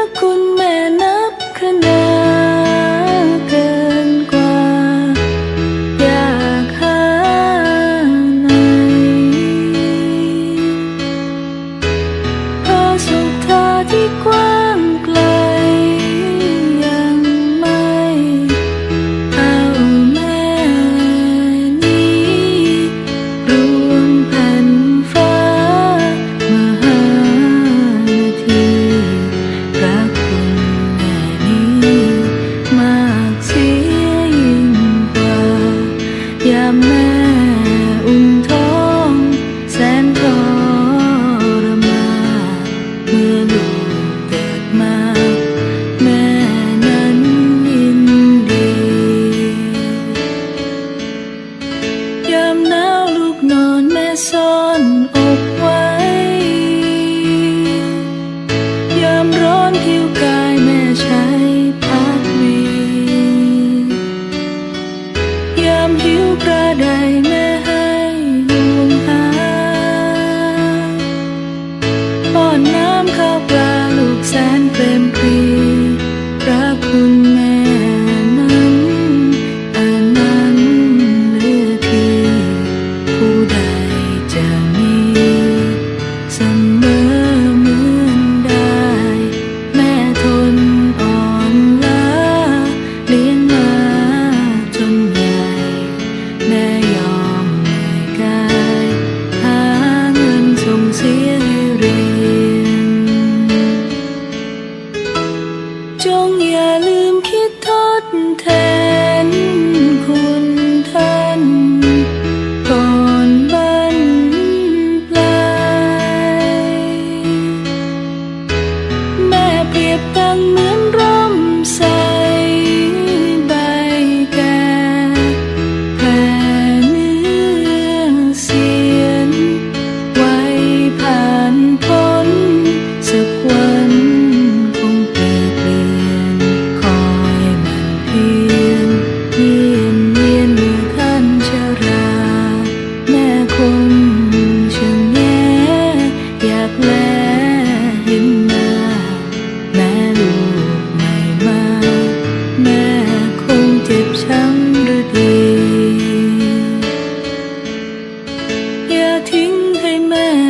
ระคุณแม่นับคะแนน Oh. ยบดังเหมือนร่มใสใบแก่แผ่เนื้อเสียน ไวผ่านพ้นสักวันคงเปลี่ยนคอยมันเพียนเพีนเยีนเมื่อขั้นชราแม่คง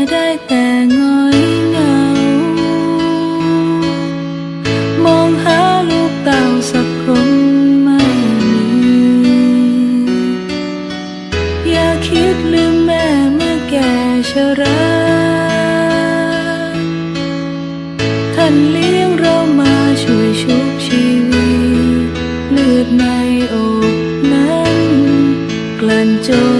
ได้แต่งอเงามองหาลูกเต่สักคนไม่มีอย่าคิดลืมแม่เมื่อแก่ชราท่านเลี้ยงเรามาช่วยชุบชีวิเลือดในอกนั้นกลั่นจน